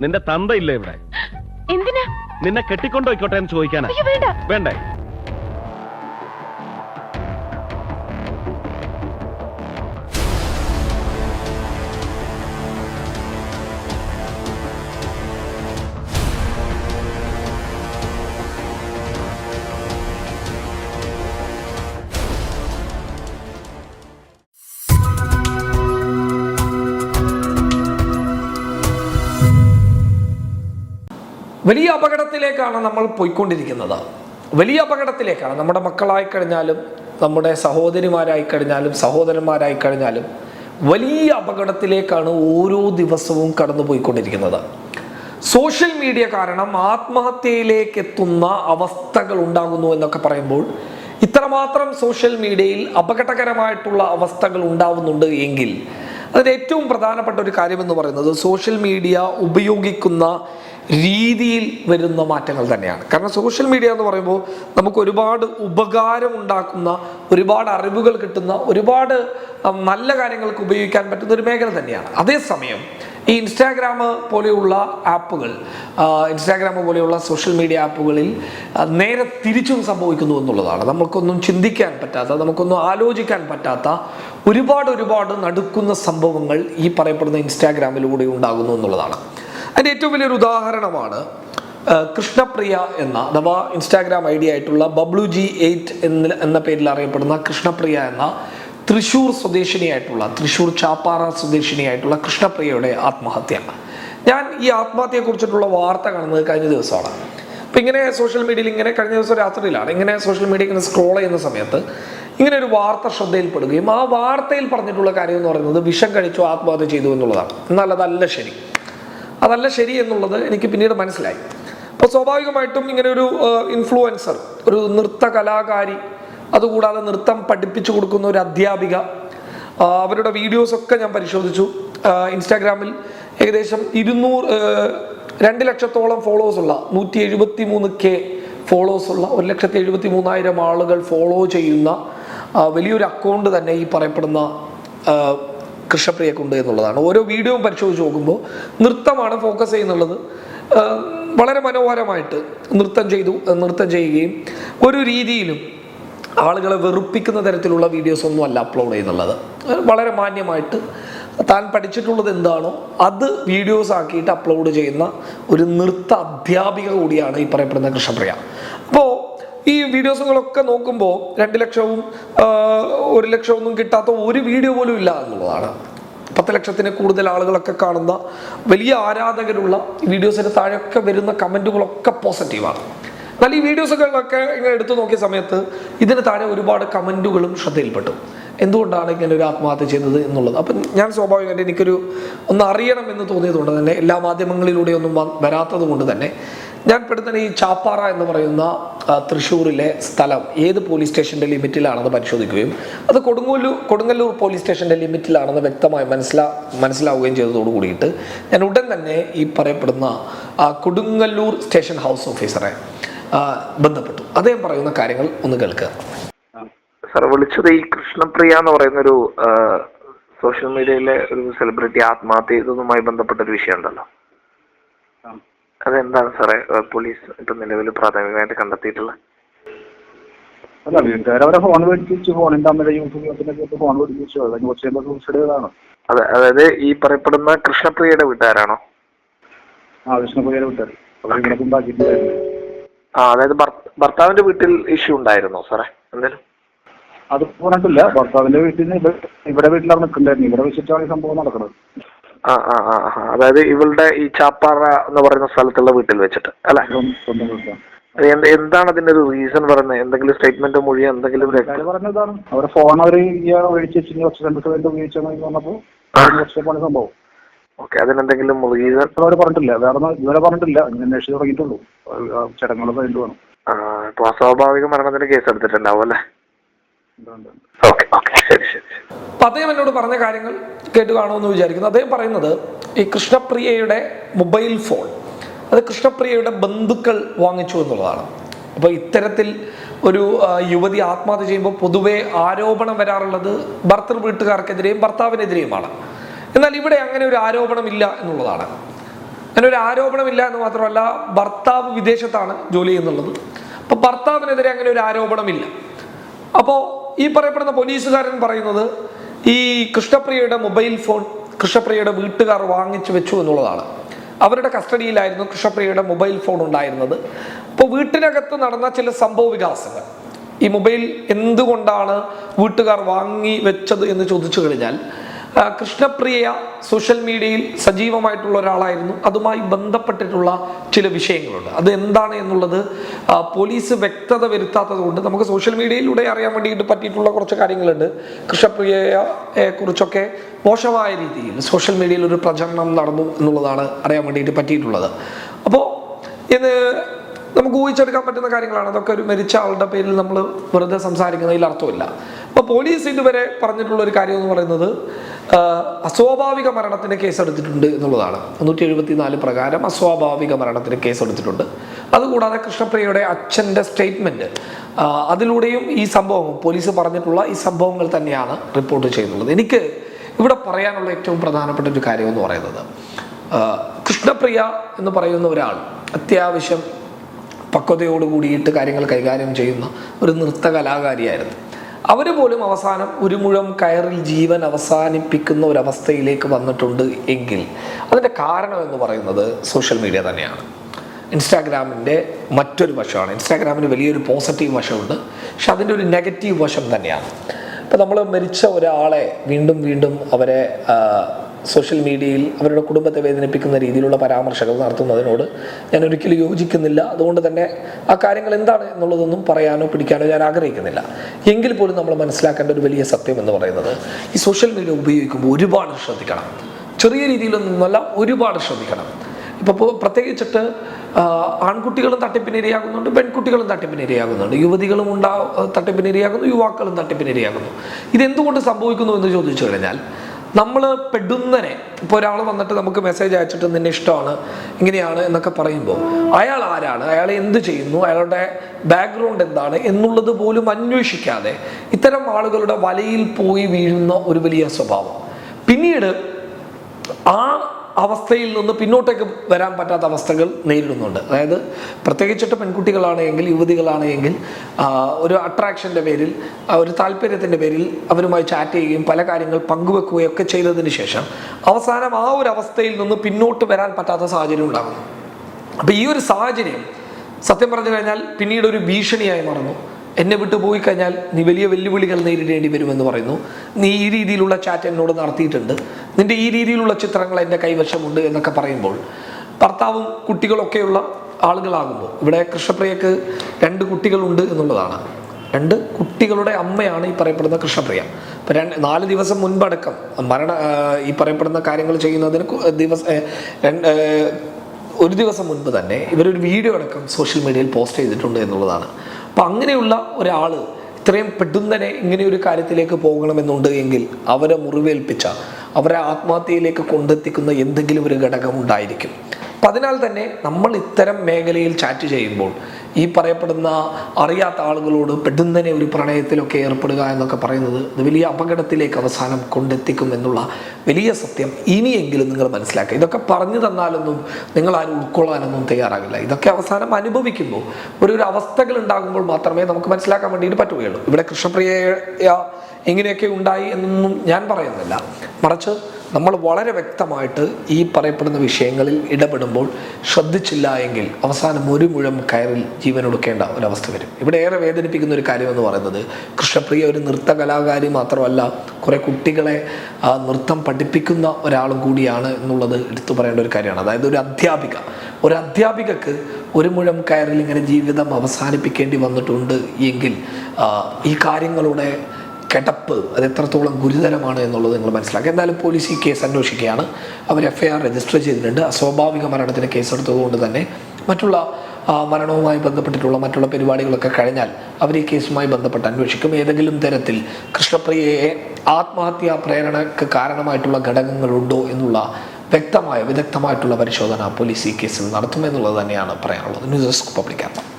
നിന്റെ തന്ത ഇല്ലേ ഇവിടെ? എന്തിനാ? നിന്നെ കെട്ടിക്കൊണ്ടോയിക്കോട്ടെ എന്ന് ചോദിക്കാനാ. വേണ്ട. വേണ്ടേ? വലിയ അപകടത്തിലേക്കാണ് നമ്മൾ പോയിക്കൊണ്ടിരിക്കുന്നത്. വലിയ അപകടത്തിലേക്കാണ്. നമ്മുടെ മക്കളായി കഴിഞ്ഞാലും നമ്മുടെ സഹോദരിമാരായി കഴിഞ്ഞാലും സഹോദരന്മാരായി കഴിഞ്ഞാലും വലിയ അപകടത്തിലേക്കാണ് ഓരോ ദിവസവും കടന്നു പോയിക്കൊണ്ടിരിക്കുന്നത്. സോഷ്യൽ മീഡിയ കാരണം ആത്മഹത്യയിലേക്ക് എത്തുന്ന അവസ്ഥകൾ ഉണ്ടാകുന്നു എന്നൊക്കെ പറയുമ്പോൾ ഇത്രമാത്രം സോഷ്യൽ മീഡിയയിൽ അപകടകരമായിട്ടുള്ള അവസ്ഥകൾ ഉണ്ടാവുന്നുണ്ട് എങ്കിൽ അതിന് ഏറ്റവും പ്രധാനപ്പെട്ട ഒരു കാര്യമെന്ന് പറയുന്നത് സോഷ്യൽ മീഡിയ ഉപയോഗിക്കുന്ന രീതിയിൽ വരുന്ന മാറ്റങ്ങൾ തന്നെയാണ്. കാരണം സോഷ്യൽ മീഡിയ എന്ന് പറയുമ്പോൾ നമുക്ക് ഒരുപാട് ഉപകാരം ഉണ്ടാക്കുന്ന ഒരുപാട് അറിവുകൾ കിട്ടുന്ന ഒരുപാട് നല്ല കാര്യങ്ങൾക്ക് ഉപയോഗിക്കാൻ പറ്റുന്ന ഒരു മേഖല തന്നെയാണ്. അതേസമയം ഈ ഇൻസ്റ്റാഗ്രാം പോലെയുള്ള ആപ്പുകൾ ഇൻസ്റ്റാഗ്രാം പോലെയുള്ള സോഷ്യൽ മീഡിയ ആപ്പുകളിൽ നേരെ തിരിച്ചും സംഭവിക്കുന്നു എന്നുള്ളതാണ്. നമുക്കൊന്നും ചിന്തിക്കാൻ പറ്റാത്ത നമുക്കൊന്നും ആലോചിക്കാൻ പറ്റാത്ത ഒരുപാട് ഒരുപാട് നടക്കുന്ന സംഭവങ്ങൾ ഈ പറയപ്പെടുന്ന ഇൻസ്റ്റാഗ്രാമിലൂടെ ഉണ്ടാകുന്നു എന്നുള്ളതാണ്. അതിന്റെ ഏറ്റവും വലിയൊരു ഉദാഹരണമാണ് കൃഷ്ണപ്രിയ എന്ന അഥവാ ഇൻസ്റ്റാഗ്രാം ഐ ഡി ആയിട്ടുള്ള ബബ്ലു ജി എയ്റ്റ് എന്ന എന്ന പേരിൽ അറിയപ്പെടുന്ന കൃഷ്ണപ്രിയ എന്ന തൃശൂർ സ്വദേശിനിയായിട്ടുള്ള തൃശൂർ ചാപ്പാറ സ്വദേശിനിയായിട്ടുള്ള കൃഷ്ണപ്രിയയുടെ ആത്മഹത്യ. ഞാൻ ഈ ആത്മഹത്യയെക്കുറിച്ചിട്ടുള്ള വാർത്ത കാണുന്നത് കഴിഞ്ഞ ദിവസമാണ്. അപ്പം ഇങ്ങനെ സോഷ്യൽ മീഡിയയിൽ ഇങ്ങനെ കഴിഞ്ഞ ദിവസം രാത്രിയിലാണ് ഇങ്ങനെ സോഷ്യൽ മീഡിയ ഇങ്ങനെ സ്ക്രോൾ ചെയ്യുന്ന സമയത്ത് ഇങ്ങനെ ഒരു വാർത്ത ശ്രദ്ധയിൽപ്പെടുകയും ആ വാർത്തയിൽ പറഞ്ഞിട്ടുള്ള കാര്യം എന്ന് പറയുന്നത് വിഷം കഴിച്ചു ആത്മഹത്യ ചെയ്തു എന്നുള്ളതാണ്. എന്നാൽ അതല്ല ശരി. അതല്ല ശരി എന്നുള്ളത് എനിക്ക് പിന്നീട് മനസ്സിലായി. അപ്പോൾ സ്വാഭാവികമായിട്ടും ഇങ്ങനെ ഒരു ഇൻഫ്ലുവൻസർ ഒരു നൃത്ത കലാകാരി അതുകൂടാതെ നൃത്തം പഠിപ്പിച്ചു കൊടുക്കുന്ന ഒരു അധ്യാപിക അവരുടെ വീഡിയോസൊക്കെ ഞാൻ പരിശോധിച്ചു. ഇൻസ്റ്റാഗ്രാമിൽ ഏകദേശം ഇരുന്നൂറ് രണ്ട് ലക്ഷത്തോളം ഫോളോവേഴ്സ് ഉള്ള നൂറ്റി എഴുപത്തി മൂന്ന് കെ ഫോളോവേഴ്സ് ഉള്ള ഒരു ലക്ഷത്തി എഴുപത്തി മൂന്നായിരം ആളുകൾ ഫോളോ ചെയ്യുന്ന വലിയൊരു അക്കൗണ്ട് തന്നെ ഈ പറയപ്പെടുന്ന കൃഷ്ണപ്രിയക്കുണ്ട് എന്നുള്ളതാണ്. ഓരോ വീഡിയോയും പരിശോധിച്ച് നോക്കുമ്പോൾ നൃത്തമാണ് ഫോക്കസ് ചെയ്യുന്നുള്ളത്. വളരെ മനോഹരമായിട്ട് നൃത്തം ചെയ്തു നൃത്തം ചെയ്യുകയും ഒരു രീതിയിലും ആളുകളെ വെറുപ്പിക്കുന്ന തരത്തിലുള്ള വീഡിയോസ് ഒന്നും അല്ല അപ്ലോഡ് ചെയ്യുന്നുള്ളത്. വളരെ മാന്യമായിട്ട് താൻ പഠിച്ചിട്ടുള്ളത് എന്താണോ അത് വീഡിയോസ് ആക്കിയിട്ട് അപ്ലോഡ് ചെയ്യുന്ന ഒരു നൃത്ത അധ്യാപിക കൂടിയാണ് ഈ പറയപ്പെടുന്ന കൃഷ്ണപ്രിയ. അപ്പോൾ ഈ വീഡിയോസുകളൊക്കെ നോക്കുമ്പോൾ രണ്ട് ലക്ഷവും ഒരു ലക്ഷവും ഒന്നും കിട്ടാത്ത ഒരു വീഡിയോ പോലും ഇല്ല എന്നുള്ളതാണ്. പത്ത് ലക്ഷത്തിന് കൂടുതൽ ആളുകളൊക്കെ കാണുന്ന വലിയ ആരാധകരുള്ള വീഡിയോസിന് താഴെയൊക്കെ വരുന്ന കമന്റുകളൊക്കെ പോസിറ്റീവാണ്. എന്നാൽ ഈ വീഡിയോസുകളൊക്കെ ഇങ്ങനെ എടുത്തു നോക്കിയ സമയത്ത് ഇതിന് താഴെ ഒരുപാട് കമന്റുകളും ശ്രദ്ധയിൽപ്പെട്ടു. എന്തുകൊണ്ടാണ് ഇങ്ങനെ ഒരു ആത്മഹത്യ ചെയ്തത് എന്നുള്ളത്? അപ്പം ഞാൻ സ്വാഭാവികമായിട്ട് എനിക്കൊരു ഒന്ന് അറിയണം എന്ന് തോന്നിയതുകൊണ്ട് തന്നെ എല്ലാ മാധ്യമങ്ങളിലൂടെ ഒന്നും വരാത്തത് കൊണ്ട് തന്നെ ഞാൻ പെടുത്തുന്ന ഈ ചാപ്പാറ എന്ന് പറയുന്ന തൃശ്ശൂരിലെ സ്ഥലം ഏത് പോലീസ് സ്റ്റേഷന്റെ ലിമിറ്റിലാണെന്ന് പരിശോധിക്കുകയും അത് കൊടുങ്ങല്ലൂർ കൊടുങ്ങല്ലൂർ പോലീസ് സ്റ്റേഷന്റെ ലിമിറ്റിലാണെന്ന് വ്യക്തമായി മനസ്സിലാ മനസ്സിലാവുകയും ചെയ്തതോട് കൂടിയിട്ട് ഞാൻ ഉടൻ തന്നെ ഈ പറയപ്പെടുന്ന ആ, കൊടുങ്ങല്ലൂർ സ്റ്റേഷൻ ഹൗസ് ഓഫീസറെ ബന്ധപ്പെട്ടു. അദ്ദേഹം പറയുന്ന കാര്യങ്ങൾ ഒന്ന് കേൾക്കുക. സാർ വിളിച്ചത് ഈ കൃഷ്ണപ്രിയ എന്ന് പറയുന്ന ഒരു സോഷ്യൽ മീഡിയയിലെ ഒരു സെലിബ്രിറ്റി ആത്മഹത്യ ചെയ്തതുമായി ബന്ധപ്പെട്ട ഒരു വിഷയം ഉണ്ടല്ലോ അതെന്താണ് സാറേ പോലീസ് ഇപ്പൊ നിലവിൽ പ്രാഥമികമായിട്ട് കണ്ടെത്തിയിട്ടുള്ള അല്ല വീട്ടുകാർ അവരെ ഫോൺ മേടിച്ചു ഫോണിന്റെ അമ്മയുടെ യൂസ് ഫോൺ മേടിച്ചു അതിന് കുറച്ച് സൂക്ഷിച്ചതാണ് അതെ അതായത് ഈ പറയപ്പെടുന്ന കൃഷ്ണപ്രിയയുടെ വീട്ടുകാരാണോ? ആ കൃഷ്ണപ്രിയയുടെ വീട്ടുകാർ ആ അതായത് ഭർത്ത- ഭർത്താവിന്റെ വീട്ടിൽ ഇഷ്യൂ ഉണ്ടായിരുന്നോ സാറേ എന്തായാലും അത് പറഞ്ഞിട്ടില്ല. ഭർത്താവിന്റെ വീട്ടിൽ നിന്ന് ഇവിടെ ഇവിടെ വീട്ടിലാണ് നിൽക്കണ്ടായിരുന്നു ഇവിടെ വെച്ചിട്ടാണ് ഈ സംഭവം നടക്കുന്നത്. ആ ആ ആ. അതായത് ഇവളുടെ ഈ ചാപ്പാറ എന്ന് പറയുന്ന സ്ഥലത്തുള്ള വീട്ടിൽ വെച്ചിട്ട് അല്ലെ? എന്താണ് അതിന്റെ ഒരു റീസൺ പറയുന്നത്? എന്തെങ്കിലും സ്റ്റേറ്റ്മെന്റ് മൊഴി എന്തെങ്കിലും പറഞ്ഞതാണ് അവരെ ഫോൺ അവർ സംഭവം. ഓക്കെ അതിനെന്തെങ്കിലും റീസൺ അവർ പറഞ്ഞിട്ടില്ല. വേറെ ഇവരെ പറഞ്ഞിട്ടില്ല. ഇങ്ങനെ അന്വേഷിച്ച് തുടങ്ങിയിട്ടുള്ളൂ. ചടങ്ങുകളൊക്കെ വേണം. ഇപ്പൊ അസ്വാഭാവിക മരണത്തിന്റെ കേസ് എടുത്തിട്ടുണ്ടാവും അല്ലേ? Okay okay. ശരി ശരി. അദ്ദേഹം എന്നോട് പറഞ്ഞ കാര്യങ്ങൾ കേട്ട് കാണുമെന്ന് വിചാരിക്കുന്നു. അദ്ദേഹം പറയുന്നത് ഈ കൃഷ്ണപ്രിയയുടെ മൊബൈൽ ഫോൺ അത് കൃഷ്ണപ്രിയയുടെ ബന്ധുക്കൾ വാങ്ങിച്ചു എന്നുള്ളതാണ്. അപ്പോൾ ഇത്തരത്തിൽ ഒരു യുവതി ആത്മഹത്യ ചെയ്യുമ്പോൾ പൊതുവെ ആരോപണം വരാറുള്ളത് ഭർത്തൃ വീട്ടുകാർക്കെതിരെയും ഭർത്താവിനെതിരെയുമാണ്. എന്നാൽ ഇവിടെ അങ്ങനെ ഒരു ആരോപണമില്ല എന്നുള്ളതാണ്. അങ്ങനെ ഒരു ആരോപണമില്ല എന്ന് മാത്രമല്ല ഭർത്താവ് വിദേശത്താണ് ജോലി ചെയ്യുന്നുള്ളത്. അപ്പോൾ ഭർത്താവിനെതിരെ അങ്ങനെ ഒരു ആരോപണമില്ല. അപ്പോൾ ഈ പറയപ്പെടുന്ന പോലീസുകാരൻ പറയുന്നത് ഈ കൃഷ്ണപ്രിയയുടെ മൊബൈൽ ഫോൺ കൃഷ്ണപ്രിയയുടെ വീട്ടുകാർ വാങ്ങിച്ചു വെച്ചു എന്നുള്ളതാണ്. അവരുടെ കസ്റ്റഡിയിലായിരുന്നു കൃഷ്ണപ്രിയയുടെ മൊബൈൽ ഫോൺ ഉണ്ടായിരുന്നത്. അപ്പോൾ വീട്ടിനകത്ത് നടന്ന ചില സംഭവ വികാസങ്ങൾ. ഈ മൊബൈൽ എന്തുകൊണ്ടാണ് വീട്ടുകാർ വാങ്ങി വെച്ചത് എന്ന് ചോദിച്ചു കഴിഞ്ഞാൽ കൃഷ്ണപ്രിയ സോഷ്യൽ മീഡിയയിൽ സജീവമായിട്ടുള്ള ഒരാളായിരുന്നു. അതുമായി ബന്ധപ്പെട്ടിട്ടുള്ള ചില വിഷയങ്ങളുണ്ട്. അത് എന്താണ് എന്നുള്ളത് പോലീസ് വ്യക്തത വരുത്താത്തത് കൊണ്ട് നമുക്ക് സോഷ്യൽ മീഡിയയിലൂടെ അറിയാൻ വേണ്ടിയിട്ട് പറ്റിയിട്ടുള്ള കുറച്ച് കാര്യങ്ങളുണ്ട്. കൃഷ്ണപ്രിയയെ കുറിച്ചൊക്കെ മോശമായ രീതിയിൽ സോഷ്യൽ മീഡിയയിൽ ഒരു പ്രചരണം നടന്നു എന്നുള്ളതാണ് അറിയാൻ വേണ്ടിയിട്ട് പറ്റിയിട്ടുള്ളത്. അപ്പോൾ ഇത് നമുക്ക് ഊഹിച്ചെടുക്കാൻ പറ്റുന്ന കാര്യങ്ങളാണ്. അതൊക്കെ ഒരു മരിച്ച ആളുടെ പേരിൽ നമ്മൾ വെറുതെ സംസാരിക്കുന്നതിൽ അർത്ഥമില്ല. അപ്പോൾ പോലീസ് ഇതുവരെ പറഞ്ഞിട്ടുള്ള ഒരു കാര്യം എന്ന് പറയുന്നത് അസ്വാഭാവിക മരണത്തിന് കേസെടുത്തിട്ടുണ്ട് എന്നുള്ളതാണ്. മുന്നൂറ്റി എഴുപത്തി നാല് പ്രകാരം അസ്വാഭാവിക മരണത്തിന് കേസെടുത്തിട്ടുണ്ട് അതുകൂടാതെ കൃഷ്ണപ്രിയയുടെ അച്ഛന്റെ സ്റ്റേറ്റ്മെന്റ് അതിലൂടെയും ഈ സംഭവം പോലീസ് പറഞ്ഞിട്ടുള്ള ഈ സംഭവങ്ങൾ തന്നെയാണ് റിപ്പോർട്ട് ചെയ്യുന്നുള്ളത് എനിക്ക് ഇവിടെ പറയാനുള്ള ഏറ്റവും പ്രധാനപ്പെട്ട ഒരു കാര്യം എന്ന് പറയുന്നത് കൃഷ്ണപ്രിയ എന്ന് പറയുന്ന ഒരാൾ അത്യാവശ്യം പക്വതയോട് കൂടിയിട്ട് കാര്യങ്ങൾ കൈകാര്യം ചെയ്യുന്ന ഒരു നൃത്ത കലാകാരിയായിരുന്നു. അവർ പോലും അവസാനം ഒരു മുഴം കയറിൽ ജീവൻ അവസാനിപ്പിക്കുന്ന ഒരവസ്ഥയിലേക്ക് വന്നിട്ടുണ്ട് എങ്കിൽ അതിന്റെ കാരണം എന്ന് പറയുന്നത് സോഷ്യൽ മീഡിയ തന്നെയാണ്. ഇൻസ്റ്റാഗ്രാമിന്റെ മറ്റൊരു വശമാണ്. ഇൻസ്റ്റാഗ്രാമിന് വലിയൊരു പോസിറ്റീവ് വശമുണ്ട്. പക്ഷെ അതിന്റെ ഒരു നെഗറ്റീവ് വശം തന്നെയാണ്. ഇപ്പം നമ്മൾ മരിച്ച ഒരാളെ വീണ്ടും വീണ്ടും അവരെ സോഷ്യൽ മീഡിയയിൽ അവരുടെ കുടുംബത്തെ വേദനിപ്പിക്കുന്ന രീതിയിലുള്ള പരാമർശങ്ങൾ നടത്തുന്നതിനോട് ഞാൻ ഒരിക്കലും യോജിക്കുന്നില്ല. അതുകൊണ്ട് തന്നെ ആ കാര്യങ്ങൾ എന്താണ് എന്നുള്ളതൊന്നും പറയാനോ പിടിക്കാനോ ഞാൻ ആഗ്രഹിക്കുന്നില്ല. എങ്കിൽ പോലും നമ്മൾ മനസ്സിലാക്കേണ്ട ഒരു വലിയ സത്യം എന്ന് പറയുന്നത് ഈ സോഷ്യൽ മീഡിയ ഉപയോഗിക്കുമ്പോൾ ഒരുപാട് ശ്രദ്ധിക്കണം. ചെറിയ രീതിയിലൊന്നുമല്ല ഒരുപാട് ശ്രദ്ധിക്കണം. ഇപ്പോൾ പ്രത്യേകിച്ചിട്ട് ആൺകുട്ടികളും തട്ടിപ്പിനിരയാകുന്നുണ്ട് പെൺകുട്ടികളും തട്ടിപ്പിനിരയാകുന്നുണ്ട് യുവതികളും ഉണ്ടാ തട്ടിപ്പിനിരയാകുന്നു യുവാക്കളും തട്ടിപ്പിനിരയാകുന്നു ഇതെന്തുകൊണ്ട് സംഭവിക്കുന്നു എന്ന് ചോദിച്ചു കഴിഞ്ഞാൽ നമ്മൾ പെടുന്നനെ ഇപ്പോൾ ഒരാൾ വന്നിട്ട് നമുക്ക് മെസ്സേജ് അയച്ചിട്ട് നിന്നെ ഇഷ്ടമാണ് ഇങ്ങനെയാണ് എന്നൊക്കെ പറയുമ്പോൾ അയാൾ ആരാണ്? അയാൾ എന്ത് ചെയ്യുന്നു? അയാളുടെ ബാക്ക്ഗ്രൗണ്ട് എന്താണ്? എന്നുള്ളത് പോലും അന്വേഷിക്കാതെ ഇത്തരം ആളുകളുടെ വലയിൽ പോയി വീഴുന്ന ഒരു വലിയ സ്വഭാവം. പിന്നീട് ആ അവസ്ഥയിൽ നിന്ന് പിന്നോട്ടേക്ക് വരാൻ പറ്റാത്ത അവസ്ഥകൾ നേരിടുന്നുണ്ട്. അതായത് പ്രത്യേകിച്ചിട്ട് പെൺകുട്ടികളാണെങ്കിൽ യുവതികളാണെങ്കിൽ ഒരു അട്രാക്ഷന്റെ പേരിൽ ഒരു താല്പര്യത്തിന്റെ പേരിൽ അവരുമായി ചാറ്റ് ചെയ്യുകയും പല കാര്യങ്ങൾ പങ്കുവെക്കുകയും ഒക്കെ ചെയ്തതിന് ശേഷം അവസാനം ആ ഒരു അവസ്ഥയിൽ നിന്ന് പിന്നോട്ട് വരാൻ പറ്റാത്ത സാഹചര്യം ഉണ്ടാകുന്നു. അപ്പോൾ ഈ ഒരു സാഹചര്യം സത്യം പറഞ്ഞു കഴിഞ്ഞാൽ പിന്നീട് ഒരു ഭീഷണിയായി മാറുന്നു. എന്നെ വിട്ടു പോയി കഴിഞ്ഞാൽ നീ വലിയ വെല്ലുവിളികൾ നേരിടേണ്ടി വരുമെന്ന് പറയുന്നു. നീ ഈ രീതിയിലുള്ള ചാറ്റ് എന്നോട് നടത്തിയിട്ടുണ്ട്. നിന്റെ ഈ രീതിയിലുള്ള ചിത്രങ്ങൾ എന്റെ കൈവശമുണ്ട് എന്നൊക്കെ പറയുമ്പോൾ ഭർത്താവും കുട്ടികളൊക്കെയുള്ള ആളുകളാകുമ്പോൾ ഇവിടെ കൃഷ്ണപ്രിയക്ക് രണ്ട് കുട്ടികളുണ്ട് എന്നുള്ളതാണ്. രണ്ട് കുട്ടികളുടെ അമ്മയാണ് ഈ പറയപ്പെടുന്ന കൃഷ്ണപ്രിയ. ഇപ്പം രണ്ട് നാല് ദിവസം മുൻപടക്കം മരണ ഈ പറയപ്പെടുന്ന കാര്യങ്ങൾ ചെയ്യുന്നതിന് ദിവസം ഒരു ദിവസം മുൻപ് തന്നെ ഇവരൊരു വീഡിയോ അടക്കം സോഷ്യൽ മീഡിയയിൽ പോസ്റ്റ് ചെയ്തിട്ടുണ്ട് എന്നുള്ളതാണ്. അപ്പം അങ്ങനെയുള്ള ഒരാൾ ഇത്രയും പെട്ടെന്നനെ ഇങ്ങനെ ഒരു കാര്യത്തിലേക്ക് പോകണമെന്നുണ്ട് എങ്കിൽ അവരെ മുറിവേൽപ്പിച്ച അവരെ ആത്മഹത്യയിലേക്ക് കൊണ്ടെത്തിക്കുന്ന എന്തെങ്കിലും ഒരു ഘടകം ഉണ്ടായിരിക്കും. അപ്പം അതിനാൽ തന്നെ നമ്മൾ ഇത്തരം മേഖലയിൽ ചാറ്റ് ചെയ്യുമ്പോൾ ഈ പറയപ്പെടുന്ന അറിയാത്ത ആളുകളോട് പെട്ടെന്നനെ ഒരു പ്രണയത്തിലൊക്കെ ഏർപ്പെടുക എന്നൊക്കെ പറയുന്നത് വലിയ അപകടത്തിലേക്ക് അവസാനം കൊണ്ടെത്തിക്കും എന്നുള്ള വലിയ സത്യം ഇനിയെങ്കിലും നിങ്ങൾ മനസ്സിലാക്കുക. ഇതൊക്കെ പറഞ്ഞു തന്നാലൊന്നും നിങ്ങൾ ആരും ഉൾക്കൊള്ളാനൊന്നും തയ്യാറാകില്ല. ഇതൊക്കെ അവസാനം അനുഭവിക്കുന്നു. ഒരു ഒരു അവസ്ഥകൾ ഉണ്ടാകുമ്പോൾ മാത്രമേ നമുക്ക് മനസ്സിലാക്കാൻ വേണ്ടിയിട്ട് പറ്റുകയുള്ളൂ. ഇവിടെ കൃഷ്ണപ്രിയ എങ്ങനെയൊക്കെ ഉണ്ടായി എന്നൊന്നും ഞാൻ പറയുന്നില്ല. മറിച്ച് നമ്മൾ വളരെ വ്യക്തമായിട്ട് ഈ പറയപ്പെടുന്ന വിഷയങ്ങളിൽ ഇടപെടുമ്പോൾ ശ്രദ്ധിച്ചില്ല എങ്കിൽ അവസാനം ഒരു മുഴം കയറിൽ ജീവൻ ഒടുക്കേണ്ട ഒരവസ്ഥ വരും. ഇവിടെ ഏറെ വേദനിപ്പിക്കുന്ന ഒരു കാര്യമെന്ന് പറയുന്നത് കൃഷ്ണപ്രിയ ഒരു നൃത്ത കലാകാരി മാത്രമല്ല കുറെ കുട്ടികളെ നൃത്തം പഠിപ്പിക്കുന്ന ഒരാളും കൂടിയാണ് എന്നുള്ളത് എടുത്തു പറയേണ്ട ഒരു കാര്യമാണ്. അതായത് ഒരു അധ്യാപിക. ഒരു അധ്യാപികക്ക് ഒരു മുഴം കയറിൽ ഇങ്ങനെ ജീവിതം അവസാനിപ്പിക്കേണ്ടി വന്നിട്ടുണ്ട് എങ്കിൽ ഈ കാര്യങ്ങളുടെ കിടപ്പ് അത് എത്രത്തോളം ഗുരുതരമാണ് എന്നുള്ളത് നിങ്ങൾ മനസ്സിലാക്കുക. എന്തായാലും പോലീസ് ഈ കേസ് അന്വേഷിക്കുകയാണ്. അവർ എഫ് ഐ ആർ രജിസ്റ്റർ ചെയ്തിട്ടുണ്ട്. അസ്വാഭാവിക മരണത്തിന് കേസെടുത്തതുകൊണ്ട് തന്നെ മറ്റുള്ള മരണവുമായി ബന്ധപ്പെട്ടിട്ടുള്ള മറ്റുള്ള പരിപാടികളൊക്കെ കഴിഞ്ഞാൽ അവർ ഈ കേസുമായി ബന്ധപ്പെട്ട് അന്വേഷിക്കും. ഏതെങ്കിലും തരത്തിൽ കൃഷ്ണപ്രിയയെ ആത്മഹത്യാ പ്രേരണക്ക് കാരണമായിട്ടുള്ള ഘടകങ്ങളുണ്ടോ എന്നുള്ള വ്യക്തമായ വിദഗ്ധമായിട്ടുള്ള പരിശോധന പോലീസ് ഈ കേസിൽ നടത്തുമെന്നുള്ളത് തന്നെയാണ് പറയാനുള്ളത്. News desk public